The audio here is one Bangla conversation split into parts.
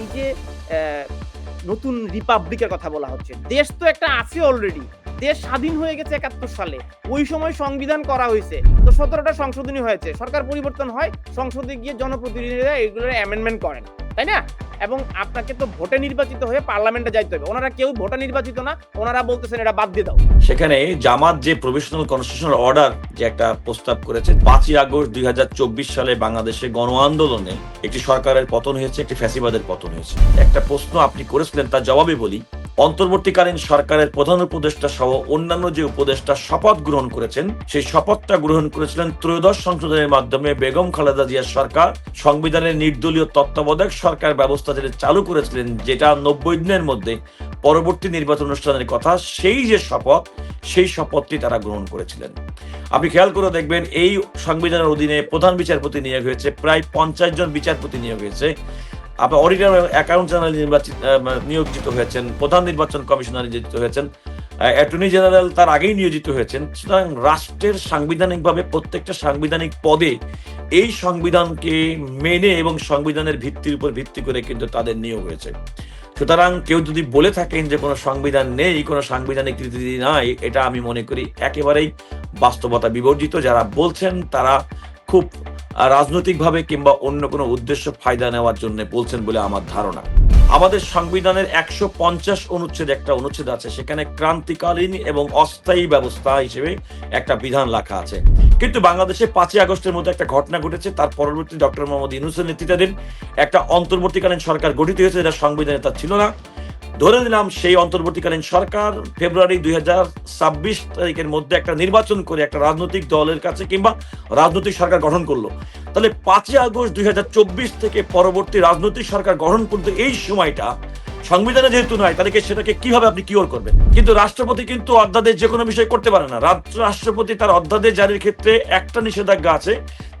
এই যে নতুন রিপাবলিকের কথা বলা হচ্ছে। দেশ তো একটা আছে অলরেডি দেশ স্বাধীন হয়ে গেছে একাত্তর সালে। ওই সময় সংবিধান করা হয়েছে। তো সতেরোটা সংশোধনী হয়েছে। সরকার পরিবর্তন হয়, সংসদে গিয়ে জনপ্রতিনিধিরা এগুলো অ্যামেন্ডমেন্ট করেন। তাই না? এবং আপনাকে তো ভোটে নির্বাচিত হয়ে পার্লামেন্টে যাইতে হবে। ওনারা কেউ ভোটে নির্বাচিত না, ওনারা বলতেছেন এটা বাদ দিয়ে দাও। সেখানে জামাত যে প্রভিশনাল কনস্টিটিউশনাল অর্ডার যে একটা প্রস্তাব করেছে, পাঁচই আগস্ট দুই হাজার চব্বিশ সালে বাংলাদেশে গণ আন্দোলনে একটি সরকারের পতন হয়েছে, একটি ফ্যাসিবাদের পতন হয়েছে। একটা প্রশ্ন আপনি করেছিলেন, তার জবাবে বলি অন্তর্বর্তীকালীন সরকারের প্রধান উপদেষ্টা সহ অন্যান্য যে উপদেষ্টা শপথ গ্রহণ করেছেন, সেই শপথটা গ্রহণ করেছিলেন ত্রয়োদশ সংশোধনের মাধ্যমে বেগম খালেদা জিয়ার সরকার। সংবিধানের নির্দলীয় তত্ত্বাবধায়ক সরকার ব্যবস্থা যেটা চালু করেছিলেন, যেটা নব্বই দিনের মধ্যে পরবর্তী নির্বাচন অনুষ্ঠানের কথা, সেই যে শপথ, সেই শপথটি তারা গ্রহণ করেছিলেন। আপনি খেয়াল করে দেখবেন, এই সংবিধানের অধীনে প্রধান বিচারপতি নিয়োগ হয়েছে, প্রায় পঞ্চাশ জন বিচারপতি নিয়োগ হয়েছে। আপনার অডিটর অ্যাকাউন্ট জেনারেল নির্বাচিত নিয়োজিত হয়েছেন, প্রধান নির্বাচন কমিশনার নিয়োজিত হয়েছেন অ্যাটর্নি জেনারেল তার আগেই নিয়োজিত হয়েছেন। সুতরাং রাষ্ট্রের সাংবিধানিকভাবে প্রত্যেকটা সাংবিধানিক পদে এই সংবিধানকে মেনে এবং সংবিধানের ভিত্তির উপর ভিত্তি করে কিন্তু তাদের নিয়োগ হয়েছে। সুতরাং কেউ যদি বলে থাকেন যে কোনো সংবিধান নেই, কোনো সাংবিধানিক রীতি নাই, এটা আমি মনে করি একেবারেই বাস্তবতা বিবর্জিত। যারা বলছেন তারা খুব রাজনৈতিকভাবে কিংবা অন্য কোনো উদ্দেশ্য ফায়দা নেওয়ার জন্য বলছেন বলে আমার ধারণা। আমাদের সংবিধানের একশো পঞ্চাশ অনুচ্ছেদ একটা অনুচ্ছেদ আছে, সেখানে ক্রান্তিকালীন এবং অস্থায়ী ব্যবস্থা হিসেবে একটা বিধান লেখা আছে। কিন্তু বাংলাদেশে পাঁচই আগস্টের মধ্যে একটা ঘটনা ঘটেছে, তার পরবর্তী ডক্টর মোহাম্মদ ইউনুসের নেতৃত্বাধীন একটা অন্তর্বর্তীকালীন সরকার গঠিত হয়েছে, যেটা সংবিধানে তা ছিল না। ধরে নিলাম সেই অন্তর্বর্তীকালীন সরকার ফেব্রুয়ারি দুই তারিখের মধ্যে একটা নির্বাচন করে একটা রাজনৈতিক দলের কাছে কিংবা রাজনৈতিক সরকার গঠন করল। তাহলে পাঁচই আগস্ট দুই হাজার চব্বিশ থেকে পরবর্তী রাজনৈতিক সরকার গঠন করতে এই সময়টা সংবিধানে যেহেতু নয় তাদেরকে সেটাকে কীভাবে আপনি কিওর করবেন? কিন্তু রাষ্ট্রপতি কিন্তু অধ্যাদেশ যে কোনো বিষয় করতে পারে না। রাষ্ট্র রাষ্ট্রপতি তার অধ্যাদেশ জারির ক্ষেত্রে একটা নিষেধাজ্ঞা আছে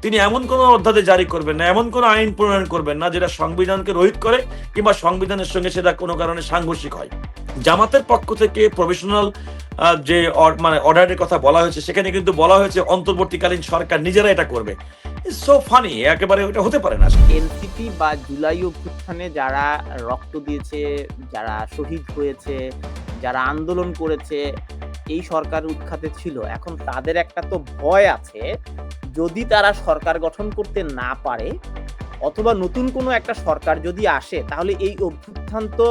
তিনি এমন কোনো অধ্যাদেশ জারি করবেন না, এমন কোনো আইন প্রণয়ন করবেন না যেটা সংবিধানকে রোহিত করে কিংবা সংবিধানের সঙ্গে সেটা কোনো কারণে সাংঘর্ষিক হয়। জামাতের পক্ষ থেকে প্রফেশনাল যে মানে অর্ডারের কথা বলা হয়েছে, সেখানে কিন্তু বলা হয়েছে অন্তর্বর্তীকালীন সরকার নিজেরা এটা করবে। সো ফানি একেবারে ওটা হতে পারে না। এনসিপি বা জুলাই অভ্যুত্থানে যারা রক্ত দিয়েছে, যারা শহীদ হয়েছে, যারা আন্দোলন করেছে এই সরকার উৎখাতে ছিল। এখন তাদের একটা তো ভয় আছে যদি তারা সরকার গঠন করতে না পারে অথবা নতুন কোনো একটা সরকার যদি আসে তাহলে এই অভ্যুত্থান তো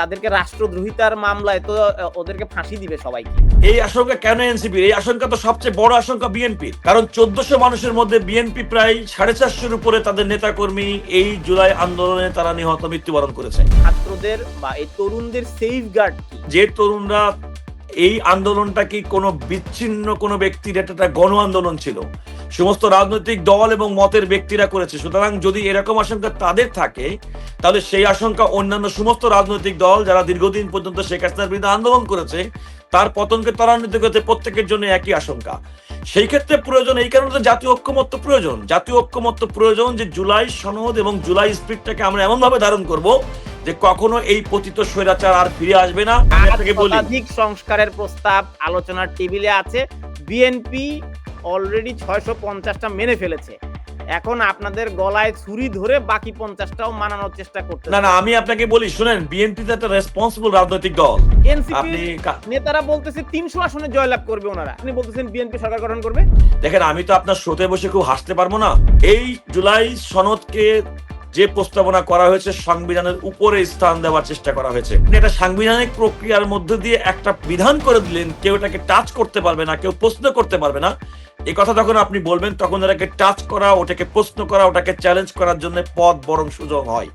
তাদেরকে রাষ্ট্রদ্রোহিতার মামলায় তো ওদেরকে ফাঁসি দিবে সবাইকে। এই আশঙ্কা কেন এনসিপি এই আশঙ্কা তো সবচেয়ে বড় আশঙ্কা বিএনপির কারণ চোদ্দশো মানুষের মধ্যে বিএনপি প্রায় সাড়ে চারশোর উপরে তাদের নেতাকর্মী এই জুলাই আন্দোলনে তারা নিহত মৃত্যুবরণ করেছে। ছাত্রদের বা এই তরুণদের সেফ গার্ড যে তরুণরা এই আন্দোলনটা কি কোনো বিচ্ছিন্ন কোনো ব্যক্তির একটা গণ আন্দোলন ছিল? সমস্ত রাজনৈতিক দল এবং মতের ব্যক্তিরা করেছে। সুতরাং যদি এরকম আশঙ্কা তাদের থাকে, তাহলে সেই আশঙ্কা অন্যান্য সমস্ত রাজনৈতিক দল যারা দীর্ঘদিন পর্যন্ত শেখ হাসিনার বিরুদ্ধে আন্দোলন করেছে, তার পতনকে ত্বরান্বিত করতে প্রত্যেকের জন্য একই আশঙ্কা। সেই ক্ষেত্রে প্রয়োজন, এই কারণে তো জাতীয় ঐক্যমত্য প্রয়োজন। জাতীয় ঐক্যমত্য প্রয়োজন যে জুলাই সনদ এবং জুলাই স্পিরিটটাকে আমরা এমন ভাবে ধারণ করব যে কখনো এই পতিত স্বৈরাচার আর ফিরে আসবে না। আমি আপনাকে বলি। সংস্কারের প্রস্তাব আলোচনার টেবিলে আছে। বিএনপি অলরেডি ছয়শো পঞ্চাশটা মেনে ফেলেছে। এখন আপনাদের গলায় ছুরি ধরে বাকি পঞ্চাশটাও মানানোর চেষ্টা করতে না না আমি আপনাকে বলি শুনেন বিএনপি তো একটা রেসপন্সিবল রাজনৈতিক দল। আপনি নেতারা বলতেছে তিনশো আসনে জয়লাভ করবে ওনারা। আপনি বলতেছেন বিএনপি সরকার গঠন করবে? দেখেন আমি তো আপনার শোতে বসে খুব হাসতে পারব না। এই জুলাই সনদকে যে প্রস্তাবনা করা হয়েছে সংবিধানের উপরে স্থান দেওয়ার চেষ্টা করা হয়েছে। এটা সাংবিধানিক প্রক্রিয়ার মধ্যে দিয়ে একটা বিধান করে দিলেন, কেউ এটাকে টাচ করতে পারবে না, কেউ প্রশ্ন করতে পারবে না। এই কথা যখন আপনি বলবেন, তখন এটাকে টাচ করা, ওটাকে প্রশ্ন করা, ওটাকে চ্যালেঞ্জ করার জন্য পথ বরং সুযোগ হয়।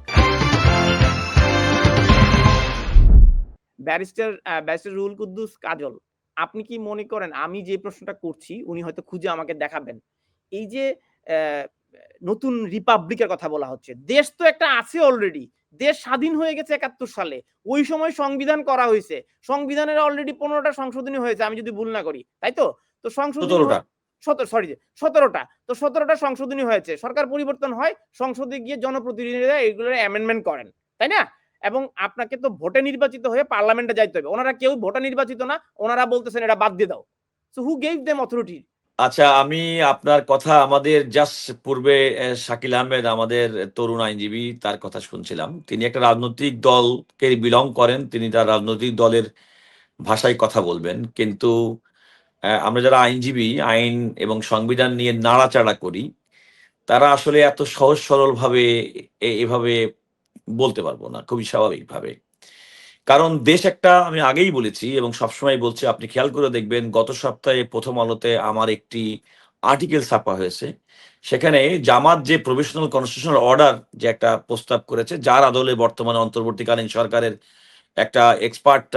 ব্যারিস্টার ব্যারিস্টার রুল কুদ্দুস কাজল, আপনি কি মনে করেন, আমি যে প্রশ্নটা করছি, উনি হয়তো খুঁজে আমাকে দেখাবেন। এই যে নতুন রিপাবলিকের কথা বলা হচ্ছে। দেশ তো একটা আছে অলরেডি দেশ স্বাধীন হয়ে গেছে একাত্তর সালে। ওই সময় সংবিধান করা হয়েছে। সংবিধানের অলরেডি পনেরোটা সংশোধনী হয়েছে আমি যদি ভুল না করি। তাই তো? তো সংশোধনী সতেরো সরি সতেরোটা। তো সতেরোটা সংশোধনী হয়েছে। সরকার পরিবর্তন হয় সংসদে গিয়ে জনপ্রতিনিধিরা এগুলোর অ্যামেন্ডমেন্ট করেন। তাই না? এবং আপনাকে তো ভোটে নির্বাচিত হয়ে পার্লামেন্টে যাইতে হবে। ওনারা কেউ ভোটে নির্বাচিত না ওনারা বলতেছেন এটা বাদ দিয়ে দাও। So who gave them authority আচ্ছা আমি আপনার কথা আমাদের জাস্ট পূর্বে শাকিল আহমেদ আমাদের তরুণ আইনজীবী তার কথা শুনছিলাম। তিনি একটা রাজনৈতিক দলকে বিলং করেন, তিনি তার রাজনৈতিক দলের ভাষায় কথা বলবেন। কিন্তু আমরা যারা আইনজীবী, আইন এবং সংবিধান নিয়ে নাড়াচাড়া করি, তারা আসলে এত সহজ সরলভাবে এভাবে বলতে পারব না, খুবই স্বাভাবিকভাবে। কারণ দেশ একটা, আমি আগেই বলেছি এবং সবসময় বলছি, আপনি খেয়াল করে দেখবেন, গত সপ্তাহে প্রথম আলোতে আমার একটি আর্টিকেল ছাপা হয়েছে। সেখানে জামাত যে প্রভিশনাল কনস্টিটিউশনাল অর্ডার যে একটা প্রস্তাব করেছে, যার আদলে বর্তমানে অন্তর্বর্তীকালীন সরকারের একটা এক্সপার্ট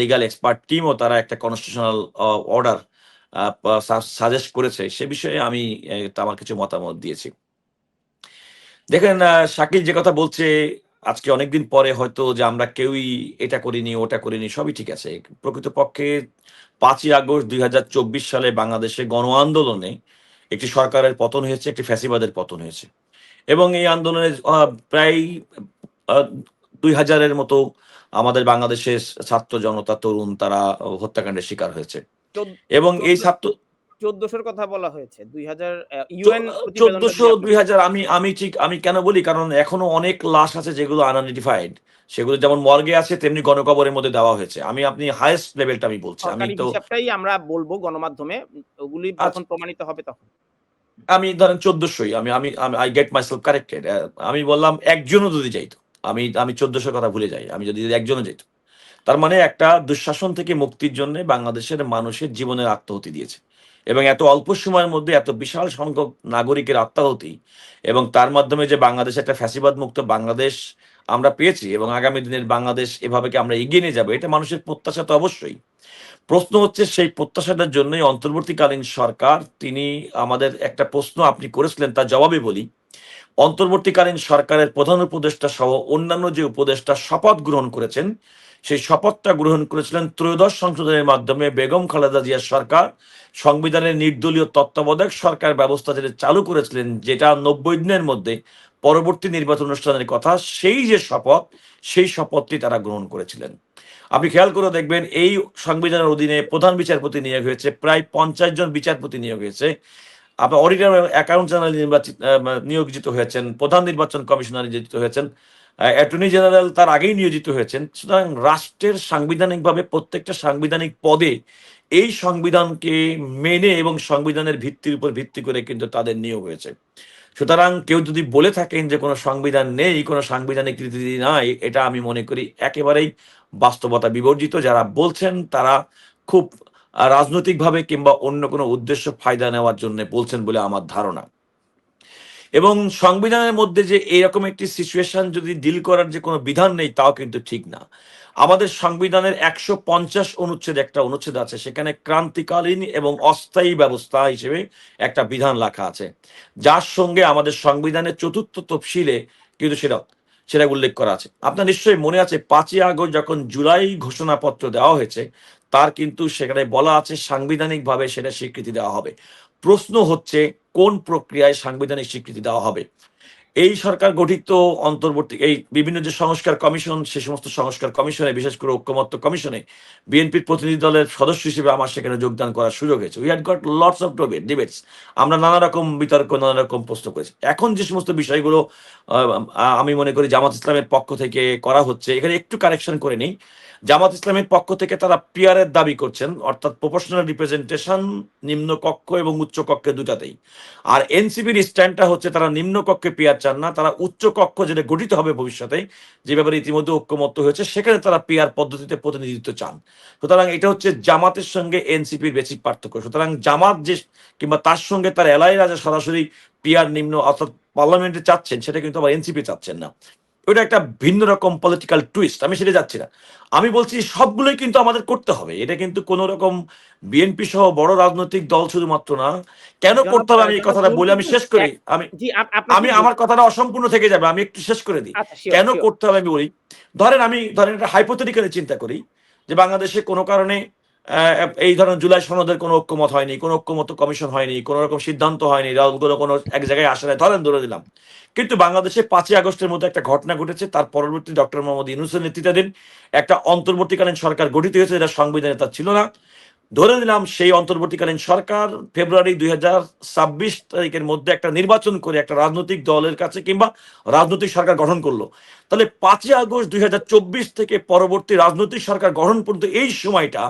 লিগাল এক্সপার্ট টিমও তারা একটা কনস্টিটিউশনাল অর্ডার সাজেস্ট করেছে। সে বিষয়ে আমি আমার কিছু মতামত দিয়েছি। দেখেন শাকিল যে কথা বলছে আজকে অনেকদিন পরে হয়তো যে আমরা কেউই এটা করিনি ওটা করিনি সবই ঠিক আছে। প্রকৃতপক্ষে পাঁচই আগস্ট দুই সালে বাংলাদেশে গণ আন্দোলনে একটি সরকারের পতন হয়েছে একটি ফ্যাসিবাদের পতন হয়েছে। এবং এই আন্দোলনে প্রায় দুই হাজারের মতো আমাদের বাংলাদেশের ছাত্র জনতা তরুণ তারা হত্যাকাণ্ডের শিকার হয়েছে। এবং এই ছাত্র চোদ্দশোর কথা বলা হয়েছে। দুই হাজার ইউএন চোদ্দশো দুই হাজার আমি আমি ঠিক আমি কেন বলি? কারণ এখনও অনেক লাশ আছে যেগুলো আনআইডেন্টিফাইড সেগুলো যেমন মর্গে আছে তেমনি গণকবরের মধ্যে দেওয়া হয়েছে। আমি আপনি হাইয়েস্ট লেভেলটা আমি বলছি। আমি তো হিসাবটাই আমরা বলব গণমাধ্যমে। ওগুলি আচ্ছা। যখন প্রমাণিত হবে তখন। আমি ধরেন চোদ্দশোই আমি আমি I get myself corrected আমি বললাম একজনও যদি যাইতো আমি আমি চোদ্দশোর কথা ভুলে যাই আমি যদি একজনও যেত তার মানে একটা দুঃশাসন থেকে মুক্তির জন্য বাংলাদেশের মানুষের জীবনের আত্মহতি দিয়েছে। এবং এত অল্প সময়ের মধ্যে এত বিশাল সংখ্যক নাগরিকের আত্মাহতি এবং তার মাধ্যমে যে বাংলাদেশ একটা ফ্যাসিবাদ মুক্ত বাংলাদেশ আমরা পেয়েছি এবং আগামী দিনের বাংলাদেশ এভাবে কি আমরা এগিয়ে নিয়ে যাব, এটা মানুষের প্রত্যাশা তো অবশ্যই। প্রশ্ন হচ্ছে সেই প্রত্যাশাটার জন্যই অন্তর্বর্তীকালীন সরকার, তিনি আমাদের একটা প্রশ্ন আপনি করেছিলেন, তার জবাবে বলি। অন্তর্বর্তীকালীন সরকারের প্রধান উপদেষ্টা সহ অন্যান্য যে উপদেষ্টা শপথ গ্রহণ করেছেন, সেই শপথটা গ্রহণ করেছিলেন ত্রয়োদশ সংশোধনের মাধ্যমে বেগম খালেদা জিয়ার সরকার, সংবিধানের নির্দলীয় তত্ত্বাবধায়ক সরকার ব্যবস্থা যেটা চালু করেছিলেন, যেটা নব্বই দিনের মধ্যে পরবর্তী নির্বাচন অনুষ্ঠানের কথা, সেই যে শপথ, সেই শপথটি তারা গ্রহণ করেছিলেন। আপনি খেয়াল করে দেখবেন, এই সংবিধানের অধীনে প্রধান বিচারপতি নিয়োগ হয়েছে, প্রায় পঞ্চাশ জন বিচারপতি নিয়োগ হয়েছে। আপনার অডিটর অ্যাকাউন্ট জেনারেল নির্বাচিত নিয়োজিত হয়েছেন, প্রধান নির্বাচন কমিশনার নিয়োজিত হয়েছেন অ্যাটর্নি জেনারেল তার আগেই নিয়োজিত হয়েছেন। সুতরাং রাষ্ট্রের সাংবিধানিকভাবে প্রত্যেকটা সাংবিধানিক পদে এই সংবিধানকে মেনে এবং সংবিধানের ভিত্তির উপর ভিত্তি করে কিন্তু তাদের নিয়োগ হয়েছে। সুতরাং কেউ যদি বলে থাকেন যে কোনো সংবিধান নেই, কোনো সাংবিধানিক রীতি নাই, এটা আমি মনে করি একেবারেই বাস্তবতা বিবর্জিত। যারা বলছেন তারা খুব রাজনৈতিকভাবে কিংবা অন্য কোনো উদ্দেশ্য ফায়দা নেওয়ার জন্য বলছেন বলে আমার ধারণা। এবং সংবিধানের মধ্যে যে এরকম একটি সিচুয়েশন যদি ডিল করার যে কোনো বিধান নেই, তাও কিন্তু ঠিক না। আমাদের সংবিধানের একশো পঞ্চাশ অনুচ্ছেদ একটা অনুচ্ছেদ আছে, সেখানে ক্রান্তিকালীন এবং অস্থায়ী ব্যবস্থা হিসেবে একটা বিধান লেখা আছে। যার সঙ্গে আমাদের সংবিধানের চতুর্থ তফসিলে কিন্তু সেটা সেটা উল্লেখ করা আছে। আপনার নিশ্চয়ই মনে আছে, পাঁচই আগস্ট যখন জুলাই ঘোষণাপত্র দেওয়া হয়েছে তার কিন্তু সেখানে বলা আছে সাংবিধানিকভাবে সেটা স্বীকৃতি দেওয়া হবে। প্রশ্ন হচ্ছে, কোন প্রক্রিয়ায় সাংবিধানিক স্বীকৃতি দেওয়া হবে? এই সরকার গঠিত অন্তর্বর্তী, এই বিভিন্ন যে সংস্কার কমিশন, সে সমস্ত সংস্কার কমিশনে, বিশেষ করে ঐক্যমত্য কমিশনে, বিএনপির প্রতিনিধি দলের সদস্য হিসেবে আমার সেখানে যোগদান করার সুযোগ হয়েছে। We had got lots of debates আমরা নানা রকম বিতর্ক, নানা রকম প্রশ্ন করেছি। এখন যে সমস্ত বিষয়গুলো আমি মনে করি জামাত ইসলামের পক্ষ থেকে করা হচ্ছে, এখানে একটু কারেকশন করে নেই। জামাত ইসলামের পক্ষ থেকে তারা পিয়ারের দাবি করছেন, অর্থাৎ প্রফেশনাল রিপ্রেজেন্টেশন নিম্ন কক্ষ এবং উচ্চ কক্ষে দুটাতেই। আর এনসিপির স্ট্যান্ডটা হচ্ছে তারা নিম্ন কক্ষে পিয়ার চান না, তারা উচ্চ কক্ষ যেটা গঠিত হবে ভবিষ্যতে, যে ব্যাপারে ইতিমধ্যে ঐক্যমত্য হয়েছে, সেখানে তারা পিয়ার পদ্ধতিতে প্রতিনিধিত্ব চান। সুতরাং এটা হচ্ছে জামাতের সঙ্গে এনসিপির বেসিক পার্থক্য। সুতরাং জামাত যে, কিংবা তার সঙ্গে তার এলাইরা যে সরাসরি পিয়ার নিম্ন অর্থাৎ পার্লামেন্টে চাচ্ছেন, সেটা কিন্তু আবার এনসিপি চাচ্ছেন না। ওটা একটা ভিন্ন রকম পলিটিক্যাল টুইস্ট আমি সেটা যাচ্ছি না। আমি বলছি সবগুলোই কিন্তু আমাদের করতে হবে। এটা কিন্তু কোন রকম বিএনপি সহ বড় রাজনৈতিক দল শুধুমাত্র না। কেন করতে হবে আমি এই কথাটা বলে আমি শেষ করি? আমি আমি আমার কথাটা অসম্পূর্ণ থেকে যাবে আমি একটু শেষ করে দিই। আচ্ছা, কেন করতে হবে আমি বলি? ধরেন আমি ধরেন একটা হাইপোথেটিক্যালি চিন্তা করি যে বাংলাদেশে কোনো কারণে এই ধরনের জুলাই সনদের কোনো ঐক্যমত হয়নি, কোনো ঐক্যমত কমিশন হয়নি, কোনো রকম সিদ্ধান্ত হয়নি, দলগুলো কোনো এক জায়গায় আসে না ধরেন, ধরে দিলাম কিন্তু বাংলাদেশে পাঁচই আগস্টের মধ্যে একটা ঘটনা ঘটেছে, তার পরবর্তী ডক্টর মোহাম্মদ ইউনুসের নেতৃত্বাধীন একটা অন্তর্বর্তীকালীন সরকার গঠিত হয়েছে, যেটা সংবিধানে তার ছিল না। ধরে নিলাম, সেই অন্তর্বর্তীকালীন সরকার ফেব্রুয়ারি দুই হাজার ছাব্বিশ তারিখের মধ্যে একটা নির্বাচন করে একটা রাজনৈতিক দলের কাছে কিংবা রাজনৈতিক সরকার গঠন করল। তাহলে পাঁচই আগস্ট দুই হাজার চব্বিশ থেকে পরবর্তী রাজনৈতিক সরকার গঠন পর্যন্ত এই সময়টা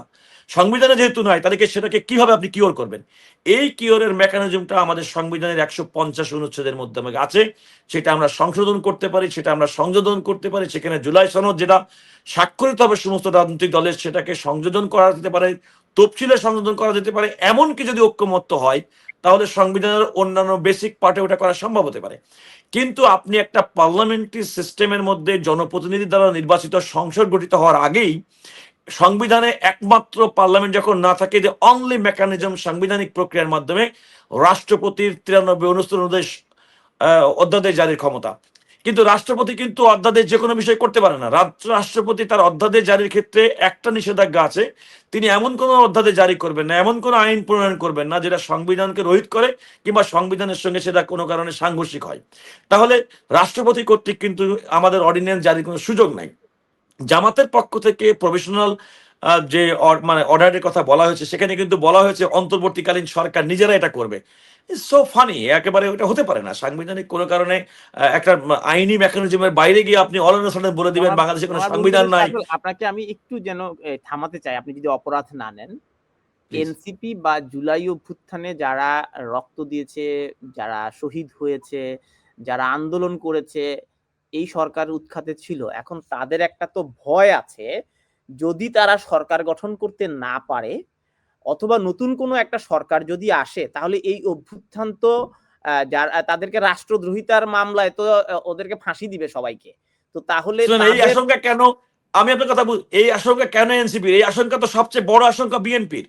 সংবিধানে যেহেতু নয়, তাহলে কি সেটাকে কীভাবে আপনি কিওর করবেন? এই কিওরের মেকানিজমটা আমাদের সংবিধানের একশো পঞ্চাশ অনুচ্ছেদের মধ্যে আছে। সেটা আমরা সংশোধন করতে পারি, সেটা আমরা সংযোজন করতে পারি। সেখানে জুলাই সনদ যেটা স্বাক্ষরিত হবে সমস্ত রাজনৈতিক দলের, সেটাকে সংযোজন করা যেতে পারে, তফসিলে সংশোধন করা যেতে পারে, এমনকি যদি ঐক্যমত্য হয়, তাহলে সংবিধানের অন্যান্য বেসিক পার্টে ওটা করা সম্ভব হতে পারে। কিন্তু আপনি একটা পার্লামেন্টারি সিস্টেমের মধ্যে জনপ্রতিনিধি দ্বারা নির্বাচিত সংসদ গঠিত হওয়ার আগেই সংবিধানে একমাত্র পার্লামেন্ট যখন না থাকে যে অনলি মেকানিজম সাংবিধানিক প্রক্রিয়ার মাধ্যমে রাষ্ট্রপতির তিরানব্বই অনুষ্ঠিত অনুদেশ অধ্যাদেশ জারির ক্ষমতা। কিন্তু রাষ্ট্রপতি কিন্তু অধ্যাদেশ যে কোনো বিষয় করতে পারে না। রাষ্ট্র- রাষ্ট্রপতি তার অধ্যাদেশ জারির ক্ষেত্রে একটা নিষেধাজ্ঞা আছে। তিনি এমন কোনো অধ্যাদেশ জারি করবেন না, এমন কোনো আইন প্রণয়ন করবেন না যেটা সংবিধানকে রোহিত করে কিংবা সংবিধানের সঙ্গে সেটা কোনো কারণে সাংঘর্ষিক হয়। তাহলে রাষ্ট্রপতি কর্তৃক কিন্তু আমাদের অর্ডিন্যান্স জারির কোনো সুযোগ নাই। জামাতের পক্ষ থেকে প্রফেশনাল যে মানে অর্ডারের কথা বলা হয়েছে সেখানে কিন্তু বলা হয়েছে অন্তর্বর্তীকালীন সরকার নিজেরা এটা করবে। সো ফানি একেবারে ওটা হতে পারে না। সাংবিধানিক কোনো কারণে একটা আইনি মেকানিজমের বাইরে গিয়ে আপনি অলনাসনে বলে দিবেন বাংলাদেশে কোনো সংবিধান নাই। আপনাকে আমি একটু যেন থামাতে চাই আপনি যদি অপরাধ না নেন। এনসিপি বা জুলাই অভ্যুত্থানে যারা রক্ত দিয়েছে যারা শহীদ হয়েছে যারা আন্দোলন করেছে এই সরকার উৎখাতে ছিল। এখন তাদের একটা তো ভয় আছে যদি তারা সরকার গঠন করতে না পারে অথবা নতুন কোনো একটা সরকার যদি আসে তাহলে এই অভ্যুত্থান তো যারা তাদেরকে রাষ্ট্রদ্রোহিতার মামলায় তো ওদেরকে ফাঁসি দিবে সবাইকে। তো তাহলে এই আশঙ্কা কেন আমি আপনার কথা এই আশঙ্কা কেন এনসিপির? এই আশঙ্কা তো সবচেয়ে বড় আশঙ্কা বিএনপির।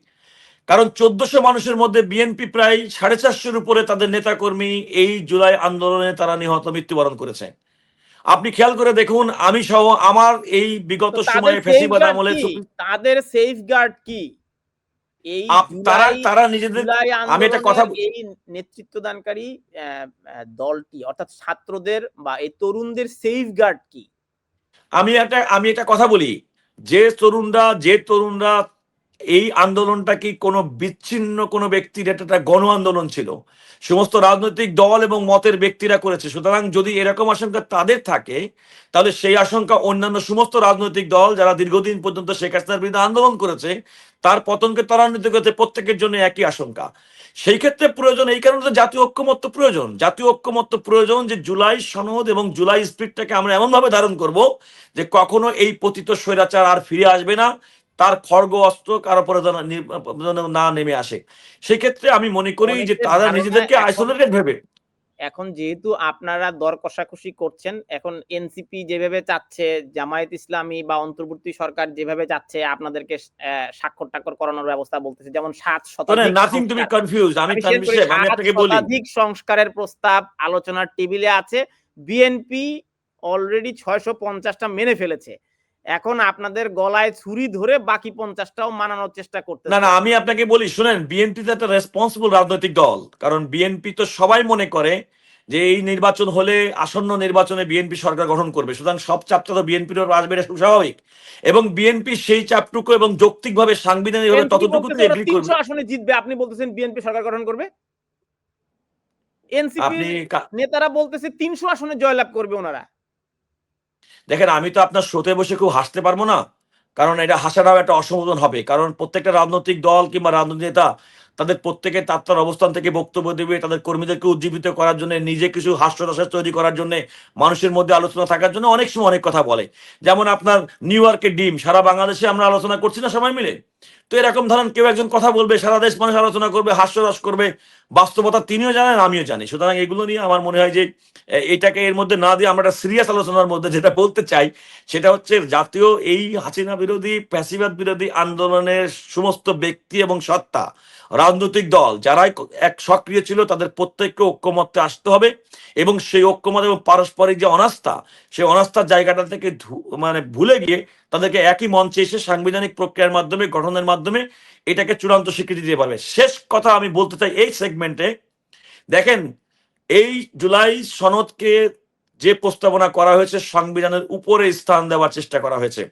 কারণ চোদ্দশো মানুষের মধ্যে বিএনপি প্রায় সাড়ে চারশোর উপরে তাদের নেতাকর্মী এই জুলাই আন্দোলনে তারা নিহত মৃত্যুবরণ করেছে। আপনি খেয়াল করে দেখুন আমি সহ আমার এই বিগত সময়ে ফেসিবাদ আমলে? তাদের সেফগার্ড কি? এই তারা তারা নিজেদের আমি একটা কথা এই নেতৃত্বদানকারী আহ, আহ, দলটি অর্থাৎ ছাত্রদের বা এই তরুণদের সেফগার্ড কি? আমি একটা আমি একটা কথা বলি। যে তরুণরা যে তরুণরা এই আন্দোলনটা কি কোনো বিচ্ছিন্ন কোনো ব্যক্তির একটা গণ আন্দোলন ছিল। সমস্ত রাজনৈতিক দল এবং মতের ব্যক্তিরা করেছে। সুতরাং যদি এরকম আশঙ্কা তাদের থাকে, তাহলে সেই আশঙ্কা অন্যান্য সমস্ত রাজনৈতিক দল যারা দীর্ঘদিন পর্যন্ত শেখ হাসিনার বিরুদ্ধে আন্দোলন করেছে, তার পতনকে ত্বরান্বিত করতে প্রত্যেকের জন্য একই আশঙ্কা। সেই ক্ষেত্রে প্রয়োজন, এই কারণে তো জাতীয় ঐক্যমত্য প্রয়োজন। জাতীয় ঐক্যমত্য প্রয়োজন যে জুলাই সনদ এবং জুলাই স্পিরিটটাকে আমরা এমনভাবে ধারণ করব যে কখনো এই পতিত স্বৈরাচার আর ফিরে আসবে না। তার খড়গ অস্ত্র কারও পরে যেন না নেমে আসে। সেক্ষেত্রে আমি মনে করি যে তারা নিজেদেরকে আইসোলেটেড ভেবে। এখন যেহেতু আপনারা দর কষাকষি করছেন এখন এনসিপি যেভাবে চাচ্ছে জামায়াত ইসলামী বা অন্তর্বর্তী সরকার যেভাবে চাচ্ছে আপনাদেরকে স্বাক্ষর টাক্ষর করানোর ব্যবস্থা বলতেছে। যেমন সাত শতাধিক সংস্কারের প্রস্তাব আলোচনার টেবিলে আছে। বিএনপি অলরেডি ছয়শো পঞ্চাশটা মেনে ফেলেছে। এখন আপনাদের গলায় ছুরি ধরে বাকি পঞ্চাশটাও মানানোর চেষ্টা করতে না না আমি আপনাকে বলি শুনেন বিএনপি তো একটা রেসপন্সিবল রাজনৈতিক দল। কারণ বিএনপি তো সবাই মনে করে যে এই নির্বাচন হলে আসন্ন নির্বাচনে বিএনপি সরকার গঠন করবে। সুতরাং সব চাপটা তো বিএনপির উপর আসবে এটা স্বাভাবিক এবং বিএনপি সেই চাপটুকু এবং যৌক্তিকভাবে সাংবিধানিকভাবে ততটুকু এগ্রি করবে। তিনশো আসনে জিতবে আপনি বলতেছেন বিএনপি সরকার গঠন করবে? এনসিপি নেতারা বলতেছে তিনশো আসনে জয়লাভ করবে ওনারা। দেখেন, আমি তো আপনার শোতে বসে খুব হাসতে পারব না। কারণ এটা হাসাটাও একটা অসম্বোধন হবে। কারণ প্রত্যেকটা রাজনৈতিক দল কিংবা রাজনৈতিক নেতা তাদের প্রত্যেকে তার অবস্থান থেকে বক্তব্য দেবে, তাদের কর্মীদেরকে উজ্জীবিত করার জন্য, নিজে কিছু হাস্যরসাস তৈরি করার জন্য, মানুষের মধ্যে আলোচনা থাকার জন্য অনেক সময় অনেক কথা বলে। যেমন আপনার নিউ ইয়র্কের ডিম, সারা বাংলাদেশে আমরা আলোচনা করছি না সবাই মিলে? তো এরকম ধরেন কেউ একজন কথা বলবে, সারা দেশ মানুষ আলোচনা করবে, হাস্যরস করবে বাস্তবতা তিনিও জানেন, আমিও জানি। সুতরাং এগুলো নিয়ে আমার মনে হয় যে এটাকে এর মধ্যে না দিয়ে আমরা একটা সিরিয়াস আলোচনার মধ্যে যেটা বলতে চাই, সেটা হচ্ছে জাতীয় এই হাসিনা বিরোধী, প্যাসিবাদ বিরোধী আন্দোলনের সমস্ত ব্যক্তি এবং সত্তা, রাজনৈতিক দল, যারাই এক সক্রিয় ছিল, তাদের প্রত্যেককে ঐক্যমত্যে আসতে হবে এবং সেই ঐক্যমত এবং পারস্পরিক যে অনাস্থা, সেই অনাস্থার জায়গাটা থেকে মানে ভুলে গিয়ে তাদেরকে একই মঞ্চে এসে সাংবিধানিক প্রক্রিয়ার মাধ্যমে, গঠনের মাধ্যমে এটাকে চূড়ান্ত স্বীকৃতি দিতে পারবে। শেষ কথা আমি বলতে চাই এই সেগমেন্টে দেখেন, এই জুলাই সনদকে যে প্রস্তাবনা করা হয়েছে সংবিধানের উপরে স্থান দেওয়ার চেষ্টা করা হয়েছে।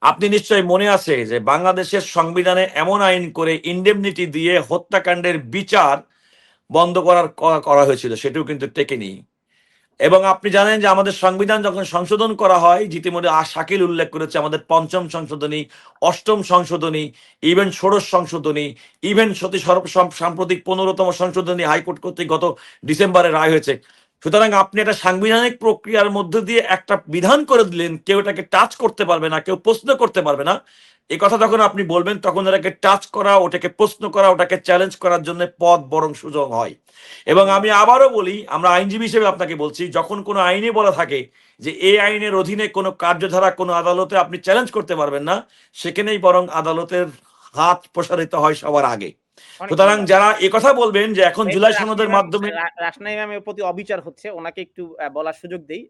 আপনি নিশ্চয়ই মনে আছে যে বাংলাদেশের সংবিধানে এমন আইন করে ইন্ডেমনিটি দিয়ে হত্যাকাণ্ডের বিচার বন্ধ করার করা- হয়েছিল, সেটিও কিন্তু টেকেনি। এবং আপনি জানেন যে আমাদের সংবিধান যখন সংশোধন করা হয়, ইতিমধ্যে আ শাকিল উল্লেখ করেছে, আমাদের পঞ্চম সংশোধনী, অষ্টম সংশোধনী, ইভেন ষোড়শ সংশোধনী, ইভেন সতী সাম্প্রতিক পনেরোতম সংশোধনী হাইকোর্ট কর্তৃক গত ডিসেম্বরে রায় হয়েছে। সুতরাং আপনি একটা সাংবিধানিক প্রক্রিয়ার মধ্য দিয়ে একটা বিধান করে দিলেন, কেউ এটাকে টাচ করতে পারবে না, কেউ প্রশ্ন করতে পারবে না। এই কথা যখন আপনি বলবেন তখন এটাকে টাচ করা ওটাকে প্রশ্ন করা ওটাকে চ্যালেঞ্জ করার জন্য পথ বরং সুযোগ হয় এবং আমি আবারও বলি আমরা আইনজীবী হিসেবে আপনাকে বলছি যখন কোনো আইনে বলা থাকে যে এই আইনের অধীনে কোনো কার্যধারা কোনো আদালতে আপনি চ্যালেঞ্জ করতে পারবেন না সেখানেই বরং আদালতের হাত প্রসারিত হয় সবার আগে সুতরাং। যারা একথা বলবেন যে এখন জুলাই সনদের মাধ্যমে রাসনা প্রতি অবিচার হচ্ছে ওনাকে একটু বলার সুযোগ দেই।